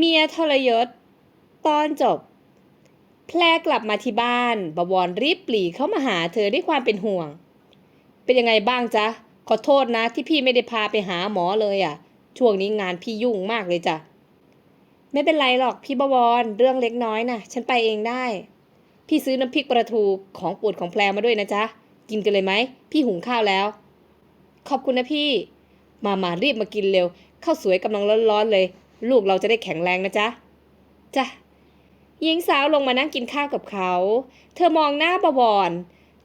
เมียทรยศ ตอนจบ แพรกลับมาที่บ้าน บวรรีบปลีเข้ามาหาเธอด้วยความเป็นห่วง เป็นยังไงบ้างจ๊ะ ขอโทษนะที่พี่ไม่ได้พาไปหาหมอเลยอะ่ะ ช่วงนี้งานพี่ยุ่งมากเลยจ้ะ ไม่เป็นไรหรอกพี่บวรเรื่องเล็กน้อยนะฉันไปเองได้ พี่ซื้อน้ำพริกปลาทูของปวดของแพรมาด้วยนะจ๊ะ กินกันเลยไหม พี่หุงข้าวแล้ว ขอบคุณนะพี่ มามารีบมากินเร็ว ข้าวสวยกำลังร้อนๆเลย ลูกเราจะได้แข็งแรงนะจ๊ะจ้ะหญิงสาวลงมานั่งกินข้าวกับเขา เธอมองหน้าบวร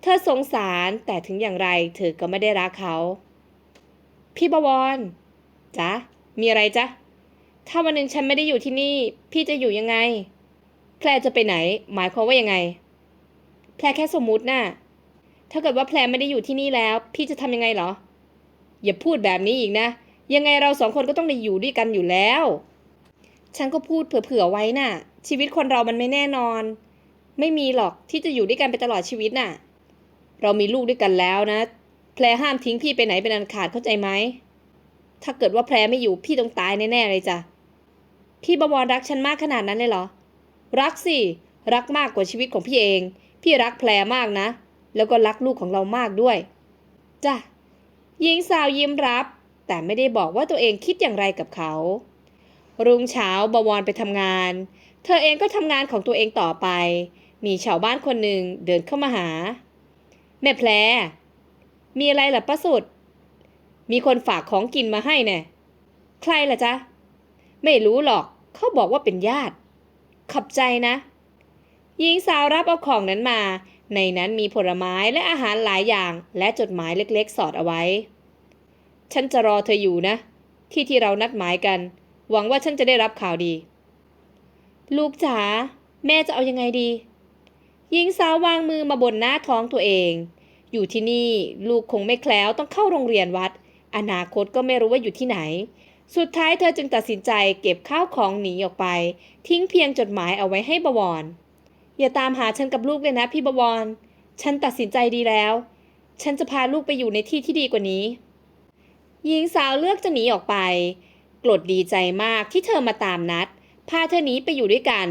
เธอสงสารแต่ถึงอย่างไรเธอก็ไม่ได้รักเขา พี่บวรจ๊ะ มีอะไรจ๊ะ ถ้าวันหนึ่งฉันไม่ได้อยู่ที่นี่ พี่จะอยู่ยังไง แพรจะไปไหน หมายความว่ายังไง แพรแค่สมมุติน่ะ ถ้าเกิดว่าแพรไม่ได้อยู่ที่นี่แล้ว พี่จะทำยังไงเหรอ อย่าพูดแบบนี้อีกนะ ยังไงเราสองคนก็ต้องได้อยู่ด้วยกันอยู่แล้ว ฉันก็พูดเผื่อๆไว้น่ะ ชีวิตคนเรามันไม่แน่นอน ไม่มีหรอกที่จะอยู่ด้วยกันไปตลอดชีวิตน่ะ เรามีลูกด้วยกันแล้วนะ แพรห้ามทิ้งพี่ไปไหนเป็นอันขาดเข้าใจไหม ถ้าเกิดว่าแพรไม่อยู่พี่ต้องตายแน่ๆเลยจ้ะ พี่บวรรักฉันมากขนาดนั้นเลยเหรอ รักสิ รักมากกว่าชีวิตของพี่เอง พี่รักแพรมากนะ แล้วก็รักลูกของเรามากด้วย จ้ะหญิงสาวยิ้มรับ แต่ไม่ได้บอกว่าตัวเองคิดอย่างไรกับเขา รุ่งเช้าบวรไปทำงาน เธอเองก็ทำงานของตัวเองต่อไป มีชาวบ้านคนหนึ่งเดินเข้ามาหา แม่แพรมีอะไรล่ะป้าสุด มีคนฝากของกินมาให้แน่ใครล่ะจ๊ะ ไม่รู้หรอกเขาบอกว่าเป็นญาติขอบใจนะหญิงสาวรับเอาของนั้นมา ในนั้นมีผลไม้และอาหารหลายอย่าง และจดหมายเล็กๆ สอดเอาไว้ ฉันจะรอเธออยู่นะ ที่ที่เรานัดหมายกัน หวังว่าฉันจะได้รับข่าวดี ลูกจ๋าแม่จะเอายังไงดีหญิงสาววางมือมาบนหน้าท้องตัวเอง อยู่ที่นี่ลูกคงไม่แคล้วต้องเข้าโรงเรียนวัด อนาคตก็ไม่รู้ว่าอยู่ที่ไหน สุดท้ายเธอจึงตัดสินใจเก็บข้าวของหนีออกไป ทิ้งเพียงจดหมายเอาไว้ให้บวร อย่าตามหาฉันกับลูกเลยนะพี่บวร ฉันตัดสินใจดีแล้ว ฉันจะพาลูกไปอยู่ในที่ที่ดีกว่านี้ หญิงสาวเลือกจะหนีออกไป กรดดีใจมากที่เธอมาตามนัด พาเธอหนีไปอยู่ด้วยกัน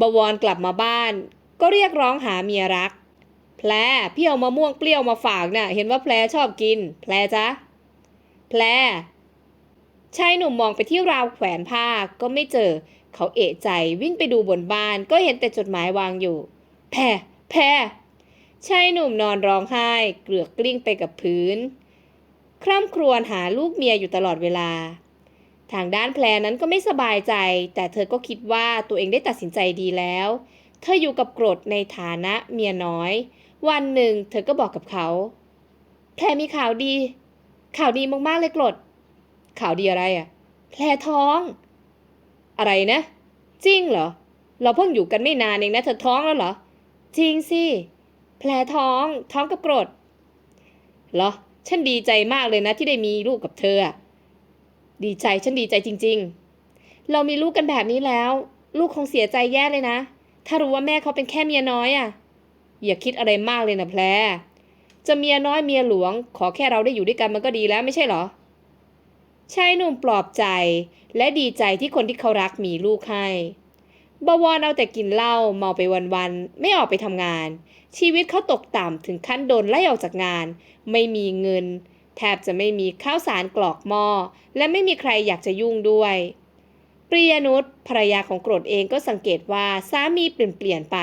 บวรกลับมาบ้าน ก็เรียกร้องหาเมียรัก แพรพี่เอามะม่วงเปรี้ยวมาฝากน่ะ เห็นว่าแพรชอบกิน แพรจ๊ะ แพรชายหนุ่มมองไปที่ราวแขวนผ้าก็ไม่เจอ เขาเอะใจวิ่งไปดูบนบ้านก็เห็นแต่จดหมายวางอยู่ แพรแพรชายหนุ่มนอนร้องไห้ เกลือกกลิ้งไปกับพื้น คร่ำครวญหาลูกเมียอยู่ตลอดเวลา ทางด้านแพรนั้นก็ไม่สบายใจ แต่เธอก็คิดว่าตัวเองได้ตัดสินใจดีแล้ว เธออยู่กับกรดในฐานะเมียน้อย วันหนึ่ง เธอก็บอกกับเขา แพรมีข่าวดี ข่าวดีมากๆเลยกรด ข่าวดีอะไรอะ แพรท้อง อะไรนะ จริงเหรอ เราเพิ่งอยู่กันไม่นานเองนะ เธอท้องแล้วเหรอ จริงสิ แพรท้อง ท้องกับกรด เหรอ ฉันดีใจมากเลยนะที่ได้มีลูกกับเธอ ดีใจฉันดีใจจริง ๆ เรามีลูกกันแบบนี้แล้ว ลูกคงเสียใจแย่เลยนะ ถ้ารู้ว่าแม่เขาเป็นแค่เมียน้อยอะ อย่าคิดอะไรมากเลยนะแพรจะเมียน้อยเมียหลวง ขอแค่เราได้อยู่ด้วยกันมันก็ดีแล้วไม่ใช่เหรอชายหนุ่มปลอบใจ และดีใจที่คนที่เขารักมีลูกให้ บวรเอาแต่กินเหล้าเมาไปวันๆไม่ออกไปทำงาน ชีวิตเขาตกต่ำถึงขั้นโดนไล่ออกจากงาน ไม่มีเงิน แทบจะไม่มีข้าวสารกรอกหม้อและไม่มีใครอยากจะยุ่งด้วยปริยนุชภรรยาของโกรธเองก็สังเกตว่าสามีเปลี่ยนเปลี่ยนไป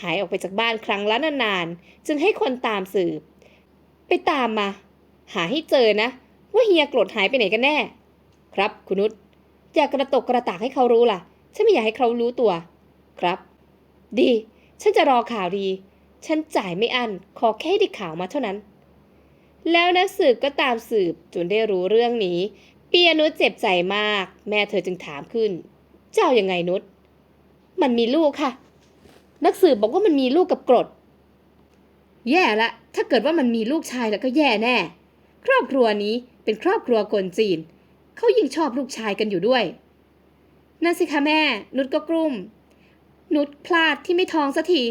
หายออกไปจากบ้านครั้งละนานๆจึงให้คนตามสืบ ไปตามมา หาให้เจอนะ ว่าเฮียโกรธหายไปไหนกันแน่ ครับคุณนุชอย่ากระตกกระตากให้เขารู้ล่ะ ฉันไม่อยากให้เขารู้ตัว ครับ ดี ฉันจะรอข่าวดี ฉันจ่ายไม่อั้นขอแค่ได้ข่าวมาเท่านั้น แล้วนักสืบก็ตามสืบจนได้รู้เรื่องนี้ เปียนุชเจ็บใจมาก แม่เธอจึงถามขึ้น เจ้ายังไงนุชมันมีลูกค่ะ นักสืบบอกว่ามันมีลูกกับกรด แย่ละ ถ้าเกิดว่ามันมีลูกชายแล้วก็แย่แน่ ครอบครัวนี้เป็นครอบครัวคนจีน เขายิ่งชอบลูกชายกันอยู่ด้วย นั่นสิคะแม่ นุชก็กลุ้ม นุชพลาดที่ไม่ท้องสักที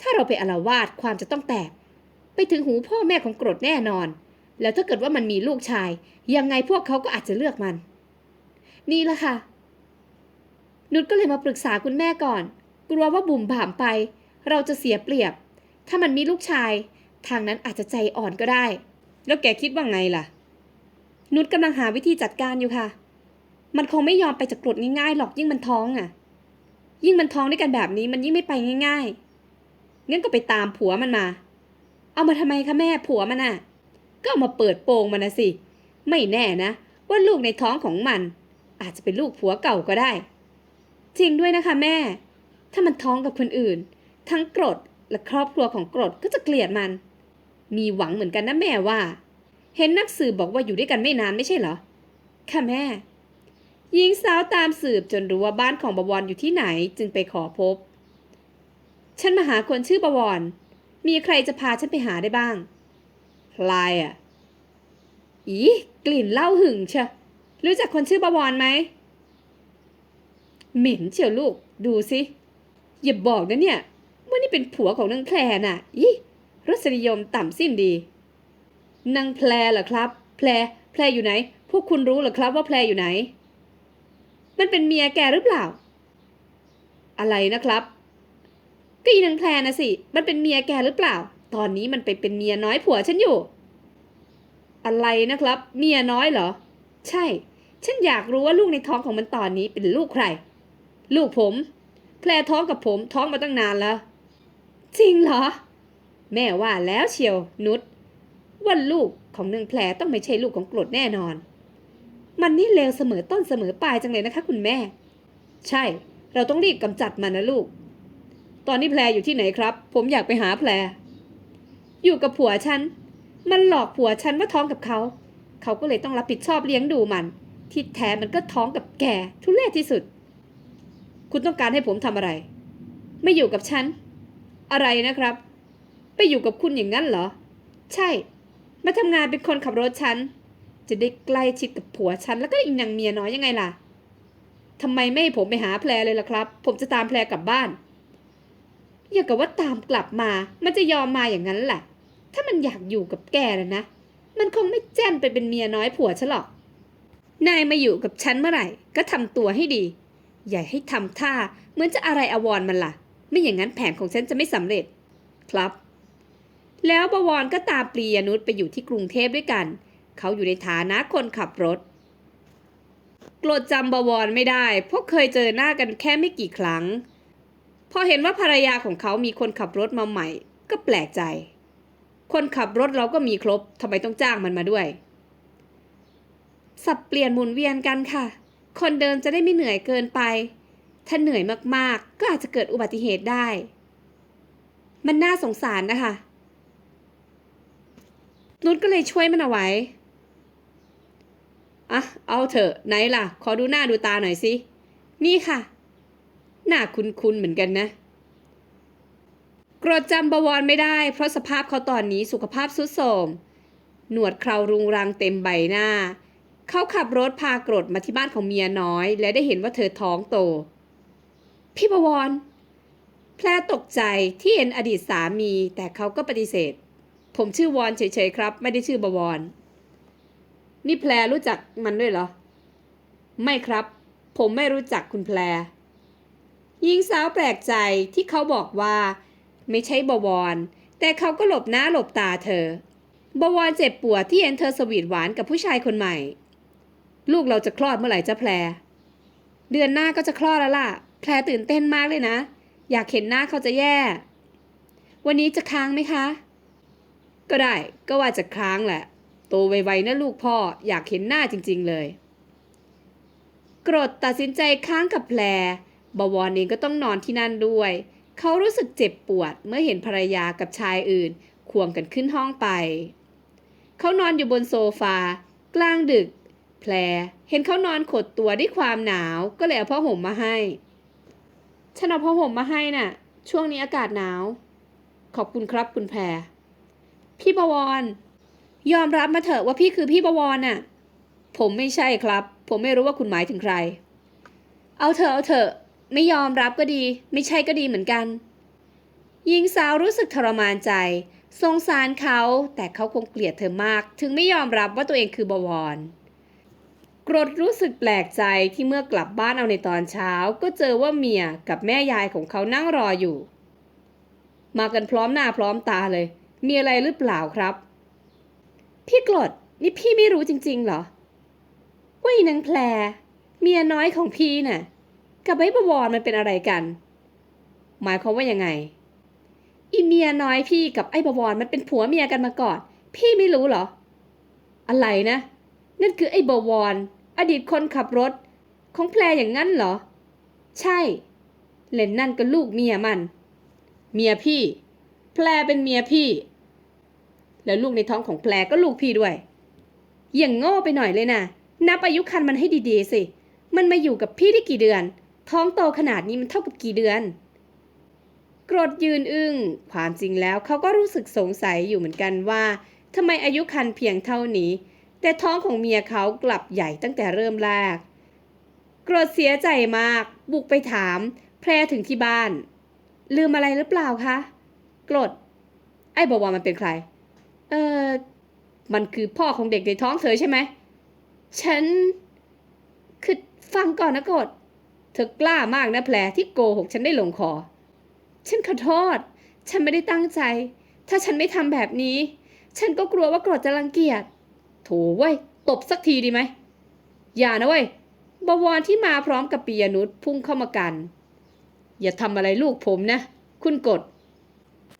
ถ้าเราไปอาละวาดความจะต้องแตก ไปถึงหูพ่อแม่ของกรดแน่นอน แล้วถ้าเกิดว่ามันมีลูกชาย ยังไงพวกเขาก็อาจจะเลือกมัน นี่ละค่ะ นุชก็เลยมาปรึกษาคุณแม่ก่อน กลัวว่าบุ่มบ่ามไป เราจะเสียเปรียบ ถ้ามันมีลูกชาย ทางนั้นอาจจะใจอ่อนก็ได้ แล้วแกคิดว่าไงล่ะ นุชกำลังหาวิธีจัดการอยู่ค่ะ มันคงไม่ยอมไปจากกรดง่ายๆหรอกยิ่งมันท้องอะ ยิ่งมันท้องด้วยกันแบบนี้มันยิ่งไม่ไปง่ายๆงั้นก็ไปตามผัวมันมา เอามาทำไมคะแม่ผัวมันอะ ก็เอามาเปิดโปงมันนะสิ ไม่แน่นะว่าลูกในท้องของมัน อาจจะเป็นลูกผัวเก่าก็ได้ จริงด้วยนะคะแม่ ถ้ามันท้องกับคนอื่น ทั้งกรดและครอบครัวของกรดก็จะเกลียดมัน มีหวังเหมือนกันนะแม่ว่า เห็นนักสืบบอกว่าอยู่ด้วยกันไม่นานไม่ใช่เหรอ ค่ะแม่ หญิงสาวตามสืบจนรู้ว่าบ้านของบวรอยู่ที่ไหนจึงไปขอพบ ฉันมาหาคนชื่อบวร มีใครจะพาฉันไปหาได้บ้างพลายอะ อีกลิ่นเหล้าหึงเชะรู้จักคนชื่อบวรไหม เหม็นเชียวลูก ดูสิอย่าบอกนะเนี่ยว่านี่เป็นผัวของนางแพรน่ะ อีรสนิยมต่ำสิ้นดี นางแพรเหรอครับ แพร แพรอยู่ไหน พวกคุณรู้เหรอครับว่าแพรอยู่ไหน มันเป็นเมียแกหรือเปล่า อะไรนะครับก็อีนางแพรนะสิ มันเป็นเมียแกหรือเปล่า ตอนนี้มันไปเป็นเมียน้อยผัวฉันอยู่ อะไรนะครับ เมียน้อยเหรอ ใช่ ฉันอยากรู้ว่าลูกในท้องของมันตอนนี้เป็นลูกใคร ลูกผม แพรท้องกับผมท้องมาตั้งนานแล้ว จริงเหรอ แม่ว่าแล้วเชียวนุชว่าลูกของนางแพรต้องไม่ใช่ลูกของกรดแน่นอน มันนี่เลวเสมอต้นเสมอปลายจังเลยนะคะ คุณแม่ ใช่ เราต้องรีบกำจัดมันนะลูก ตอนนี้แพรอยู่ที่ไหนครับ ผมอยากไปหาแพร อยู่กับผัวฉัน มันหลอกผัวฉันว่าท้องกับเขา เขาก็เลยต้องรับผิดชอบเลี้ยงดูมัน ที่แท้มันก็ท้องกับแกทุเรศที่สุด คุณต้องการให้ผมทำอะไร ไม่อยู่กับฉัน อะไรนะครับ ไปอยู่กับคุณอย่างนั้นเหรอ ใช่ มาทำงานเป็นคนขับรถฉัน จะได้ใกล้ชิดกับผัวฉันแล้วก็อีกนางเมียน้อยยังไงล่ะทำไมไม่ให้ผมไปหาแพรเลยล่ะครับ ผมจะตามแพรกลับบ้าน อย่ากับว่าตามกลับมา มันจะยอมมาอย่างนั้นแหละ ถ้ามันอยากอยู่กับแกนะนะ มันคงไม่แจ้นไปเป็นเมียน้อยผัวฉันหรอก นายมาอยู่กับฉันเมื่อไหร่ ก็ทำตัวให้ดี อย่าให้ทำท่าเหมือนจะอะไรอาวรมันล่ะ ไม่อย่างนั้นแผนของฉันจะไม่สำเร็จ ครับ แล้วบวรก็ตามปรียนุชไปอยู่ที่กรุงเทพด้วยกัน เขาอยู่ในฐานะคนขับรถ โกรธจำบวรไม่ได้เพราะเคยเจอหน้ากันแค่ไม่กี่ครั้ง พอเห็นว่าภรรยาของเขามีคนขับรถมาใหม่ ก็แปลกใจ คนขับรถเราก็มีครบทำไมต้องจ้างมันมาด้วย สับเปลี่ยนหมุนเวียนกันค่ะ คนเดินจะได้ไม่เหนื่อยเกินไป ถ้าเหนื่อยมากๆ ก็อาจจะเกิดอุบัติเหตุได้ มันน่าสงสารนะคะนุชก็เลยช่วยมันเอาไว้ อะ เอาเถอะไหนล่ะ ขอดูหน้าดูตาหน่อยสิ นี่ค่ะ หน้าคุ้นๆเหมือนกันนะกรธจำบวรไม่ได้ เพราะสภาพเขาตอนนี้สุขภาพทรุดโทรมหนวดเครารุงรังเต็มใบหน้า เขาขับรถพากรดมาที่บ้านของเมียน้อย และได้เห็นว่าเธอท้องโต พี่บวร แพรตกใจที่เห็นอดีตสามี แต่เขาก็ปฏิเสธ ผมชื่อวอนเฉยๆครับ ไม่ได้ชื่อบวร นี่แพรรู้จักมันด้วยเหรอ ไม่ครับ ผมไม่รู้จักคุณแพรหญิงสาวแปลกใจที่เขาบอกว่า ไม่ใช่บวร แต่เขาก็หลบหน้าหลบตาเธอ บวรเจ็บปวดที่เห็นเธอสวีทหวานกับผู้ชายคนใหม่ ลูกเราจะคลอดเมื่อไหร่จะแพร เดือนหน้าก็จะคลอดแล้วล่ะ แพรตื่นเต้นมากเลยนะ อยากเห็นหน้าเขาจะแย่ วันนี้จะค้างไหมคะ ก็ได้ก็ว่าจะค้างแหละ โตไวๆนะลูกพ่ออยากเห็นหน้าจริง ๆ เลย กรดตัดสินใจค้างกับแพรบวรเองก็ต้องนอนที่นั่นด้วย เขารู้สึกเจ็บปวดเมื่อเห็นภรรยากับชายอื่น ควงกันขึ้นห้องไป เขานอนอยู่บนโซฟา กลางดึกแพรเห็นเขานอนขดตัวด้วยความหนาวก็เลยเอาผ้าห่มมาให้ฉันเอาผ้าห่มมาให้น่ะ ช่วงนี้อากาศหนาว ขอบคุณครับคุณแพร พี่บวร ยอมรับมาเถอะว่าพี่คือพี่บวรน่ะ ผมไม่ใช่ครับ ผมไม่รู้ว่าคุณหมายถึงใคร เอาเถอะเอาเถอะ ไม่ยอมรับก็ดี ไม่ใช่ก็ดีเหมือนกันหญิงสาวรู้สึกทรมานใจ สงสารเขา แต่เขาคงเกลียดเธอมาก ถึงไม่ยอมรับว่าตัวเองคือบวรกรดรู้สึกแปลกใจที่เมื่อกลับบ้านเอาในตอนเช้า ก็เจอว่าเมียกับแม่ยายของเขานั่งรออยู่ มากันพร้อมหน้าพร้อมตาเลย มีอะไรหรือเปล่าครับ พี่กรดนี่พี่ไม่รู้จริง ๆ เหรอ ว่าอีนางแพรเมียน้อยของพี่น่ะ กับไอ้บวรมันเป็นอะไรกัน หมายความว่ายังไง อีเมียน้อยพี่กับไอ้บวรมันเป็นผัวเมียกันมาก่อน พี่ไม่รู้เหรอ อะไรนะ นั่นคือไอ้บวรอดีตคนขับรถ ของแพรอย่างนั้นเหรอ ใช่ เล่นนั่นก็ลูกเมียมัน เมียพี่ แพรเป็นเมียพี่ แล้วลูกในท้องของแพรก็ลูกพี่ด้วย อย่างโง่ไปหน่อยเลยนะ นับอายุคันมันให้ดีๆสิ มันมาอยู่กับพี่ได้กี่เดือน ท้องโตขนาดนี้มันเท่ากับกี่เดือน โกรดยืนอึง้ง ความจริงแล้วเขาก็รู้สึกสงสัยอยู่เหมือนกันว่าทำไมอายุคันเพียงเท่านี้ แต่ท้องของเมียเขากลับใหญ่ตั้งแต่เริ่มแรก โกรดเสียใจมาก บุกไปถาม แพรถึงที่บ้าน ลืมอะไรหรือเปล่าคะ โกรดไอ้บอกว่ามันเป็นใคร เออมันคือพ่อของเด็กในท้องเธอใช่ไหม ฉัน คือฟังก่อนนะกด เธอกล้ามากนะแพรที่โกหกฉันได้ลงคอ ฉันขอโทษ ฉันไม่ได้ตั้งใจ ถ้าฉันไม่ทำแบบนี้ ฉันก็กลัวว่ากรดจะรังเกียจ โถเว้ย ตบสักทีดีไหม อย่านะเว้ย บวรที่มาพร้อมกับปียนุชพุ่งเข้ามากัน อย่าทำอะไรลูกผมนะ คุณกด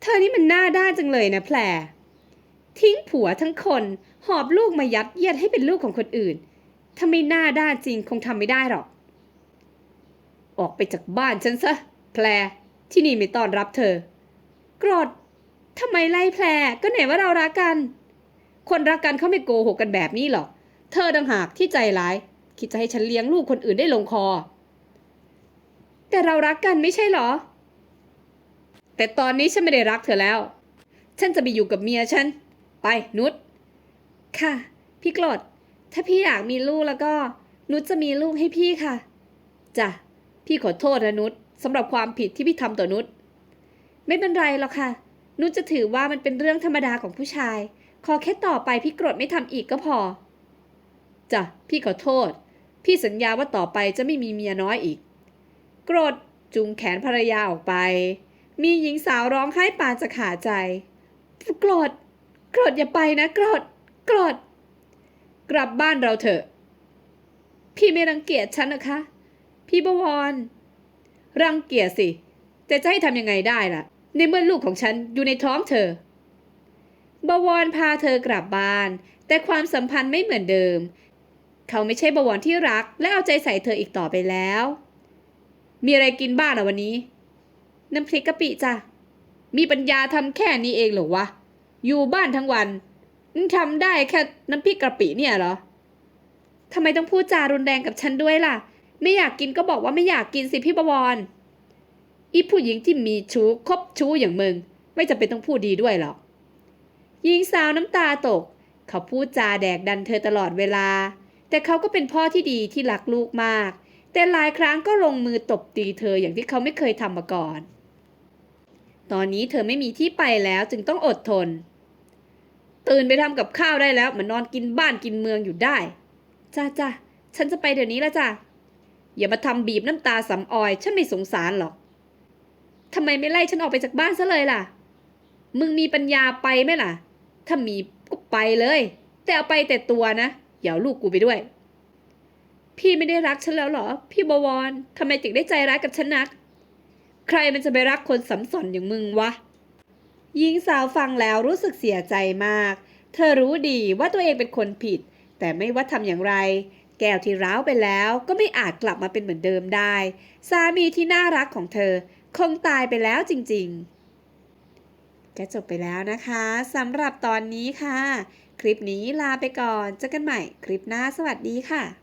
เธอนี่มันหน้าด้านจังเลยนะแพร ทิ้งผัวทั้งคน หอบลูกมายัดเยียดให้เป็นลูกของคนอื่น ถ้าไม่หน้าด้านจริงคงทำไม่ได้หรอก ออกไปจากบ้านฉันซะ แพรที่นี่ไม่ต้อนรับเธอกรดทำไมไล่แพรก็ไหนว่าเรารักกัน คนรักกันเขาไม่โกหกกันแบบนี้หรอก เธอดังหากที่ใจร้าย คิดจะให้ฉันเลี้ยงลูกคนอื่นได้ลงคอ แต่เรารักกันไม่ใช่หรอ แต่ตอนนี้ฉันไม่ได้รักเธอแล้ว ฉันจะไปอยู่กับเมียฉัน ไปนุชค่ะ พี่กรดถ้าพี่อยากมีลูกแล้วก็ นุชจะมีลูกให้พี่ค่ะจ้ะพี่ขอโทษนะนุชสำหรับความผิดที่พี่ทำต่อนุชไม่เป็นไรหรอกค่ะ นุชจะถือว่ามันเป็นเรื่องธรรมดาของผู้ชาย ขอแค่ต่อไปพี่กรดไม่ทำอีกก็พอจ้ะพี่ขอโทษ พี่สัญญาว่าต่อไปจะไม่มีเมียน้อยอีก กรดจุงแขนภรรยาออกไป มีหญิงสาวร้องไห้ปานจะขาดใจ กรด กรดอย่าไปนะกรดกรดกลับบ้านเราเถอะ พี่ไม่รังเกียจฉันนะคะ พี่บวร รังเกียจสิ แต่จะให้ทำยังไงได้ล่ะ ในเมื่อลูกของฉันอยู่ในท้องเธอ บวรพาเธอกลับบ้าน แต่ความสัมพันธ์ไม่เหมือนเดิม เขาไม่ใช่บวรที่รัก และเอาใจใส่เธออีกต่อไปแล้ว มีอะไรกินบ้างอะวันนี้ น้ำพริกกะปิจ้ะ มีปัญญาทำแค่นี้เองเหรอวะ อยู่บ้านทั้งวันมึงทำได้แค่น้ำพริกกะปิเนี่ยเหรอทำไมต้องพูดจารุนแรงกับฉันด้วยล่ะ ไม่อยากกินก็บอกว่าไม่อยากกินสิพี่บวรอีผู้หญิงที่มีชู้คบชู้อย่างมึง ไม่จำเป็นต้องพูดดีด้วยหรอกหญิงสาวน้ำตาตก เขาพูดจาแดกดันเธอตลอดเวลา แต่เขาก็เป็นพ่อที่ดีที่รักลูกมาก แต่หลายครั้งก็ลงมือตบตีเธออย่างที่เขาไม่เคยทำมาก่อน ตอนนี้เธอไม่มีที่ไปแล้วจึงต้องอดทน ตื่นไปทำกับข้าวได้แล้วมานนอนกินบ้านกินเมืองอยู่ได้ จ้าจ้าฉันจะไปเดี๋ยวนี้แล้วจ้ะอย่ามาทำบีบน้ำตาสำออย ฉันไม่สงสารหรอกทำไมไม่ไล่ฉันออกไปจากบ้านซะเลยล่ะ มึงมีปัญญาไปไหมล่ะ ถ้ามีก็ไปเลย แต่เอาไปแต่ตัวนะอย่าเอาลูกกูไปด้วย พี่ไม่ได้รักฉันแล้วเหรอ พี่บวรทำไมถึงได้ใจร้ายกับฉันนัก ใครมันจะไปรักคนสัมสอนอย่างมึงวะ หญิงสาวฟังแล้วรู้สึกเสียใจมาก เธอรู้ดีว่าตัวเองเป็นคนผิด แต่ไม่ว่าทำอย่างไร แก้วที่ร้าวไปแล้วก็ไม่อาจกลับมาเป็นเหมือนเดิมได้ สามีที่น่ารักของเธอ คงตายไปแล้วจริงๆ ก็จบไปแล้วนะคะสำหรับตอนนี้ค่ะ คลิปนี้ลาไปก่อนเจอกันใหม่ คลิปหน้าสวัสดีค่ะ